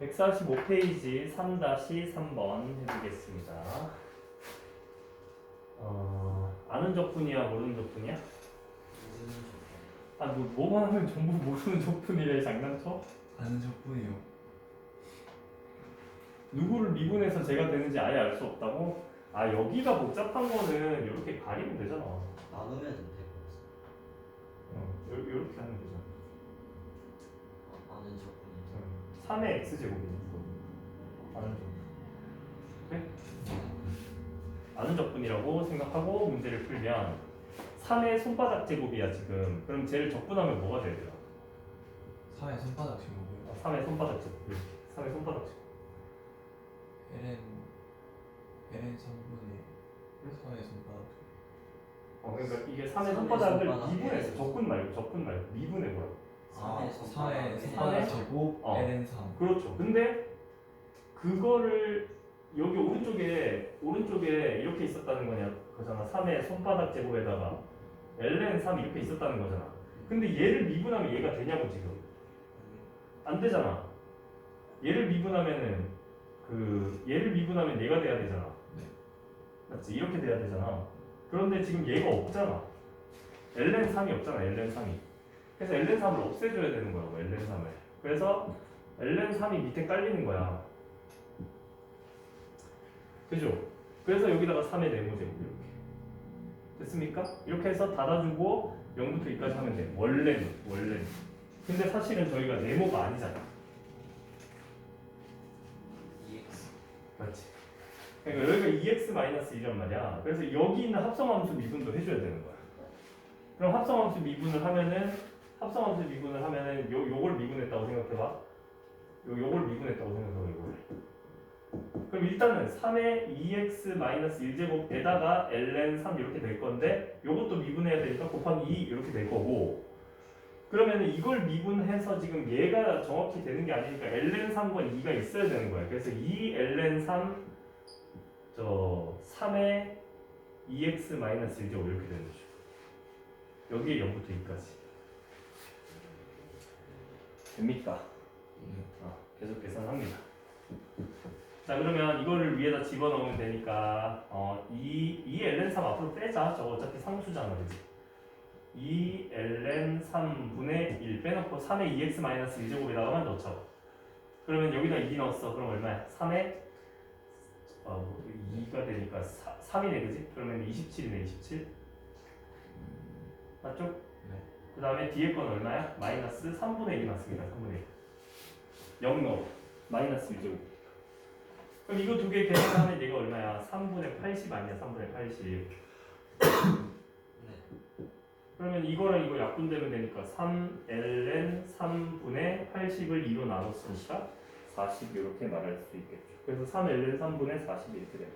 145페이지 3-3번 해보겠습니다. 어, 아는 적분이야, 모르는 적분이야? 아, 뭐, 뭐만 하면 전부 모르는 적분이래, 장난쳐? 아는 적분이요. 누구를 미분해서 제가 되는지 아예 알 수 없다고? 아, 여기가 복잡한 거는 이렇게 가리면 되잖아. 나누면 될것 같습니다. 어, 요, 요렇게 하면 되잖아. 아, 아는 적분이. 3의 x제곱이니까. 아는 적분. 그래? 아는 적분이라고 생각하고 문제를 풀면 3의 손바닥 제곱이야 지금. 그럼 쟤를 적분하면 뭐가 돼야 돼요? 3의 손바닥 제곱이요. 3의 손바닥 제곱. 3의 손바닥 제곱. ln ln 3분의 3의 손바닥. 어, 그러니까 이게 3의 삼의 손바닥을 손바닥. 미분해서 적분 말고 적분 말고 미분해 보라. 아, 3의 3의 손바닥. 손바닥 제곱 어. 3. 그렇죠. 근데 그거를 여기 오른쪽에 오른쪽에 이렇게 있었다는 거냐 그잖아. 3의 손바닥 제곱에다가 ln 3 이렇게 있었다는 거잖아. 근데 얘를 미분하면 얘가 되냐고 지금 안 되잖아. 얘를 미분하면은 그 얘를 미분하면 얘가 돼야 되잖아. 네. 맞지? 이렇게 돼야 되잖아. 그런데 지금 얘가 없잖아. ln 3이 없잖아. ln 3이. 그래서 ln 3을 없애줘야 되는 거라고. ln 3을. 그래서 ln 3이 밑에 깔리는 거야. 그죠? 그래서 여기다가 3의 네모제곱 이렇게. 됐습니까? 이렇게 해서 닫아주고 0부터 2까지 하면 돼. 원래는 원래는. 근데 사실은 저희가 네모가 아니잖아. EX. 맞지? 그러니까 여기가 2x-1이란 말이야. 그래서 여기 있는 합성함수 미분도 해줘야 되는 거야. 그럼 합성함수 미분을 하면은 합성함수 미분을 하면은 요 요걸 미분했다고 생각해봐. 요 요걸 미분했다고 생각해봐 이걸. 그럼 일단은 3의 2x-1제곱에다가 ln 3 이렇게 될 건데 요것도 미분해야 되니까 곱하기 2 이렇게 될 거고 그러면은 이걸 미분해서 지금 얘가 정확히 되는 게 아니니까 ln 3과 2가 있어야 되는 거야. 그래서 2 ln 3 저 3의 2x 1제곱 이렇게 되는 거죠. 여기에 0부터 2까지. 됩니까? 어, 계속 계산합니다. 자 그러면 이거를 위에다 집어넣으면 되니까 어, 2, 2 ln 3 앞으로 빼자. 저거 어차피 상수잖아, 그지? 2 ln 3분의 1 빼놓고 3의 2x 1제곱에다가만 넣자. 그러면 여기다 2 넣었어. 그럼 얼마야? 3의 어, 2가 되니까 4, 3이네, 그지? 그러면 27이네, 27. 맞죠? 네. 그 다음에 뒤에 건 얼마야? 마이너스 3분의 1이 맞습니다. 3분의 1. 0 넣어. 마이너스 1제곱. 그럼 이거 두 개 계산하면 얘가 얼마야? 3분의 80 아니야? 3분의 80. 네. 그러면 이거랑 이거 약분되면 되니까 3ln 3분의 80을 2로 나눴으니까 40 이렇게 말할 수 있겠죠. 그래서 3ln 3분의 40 이렇게 돼요.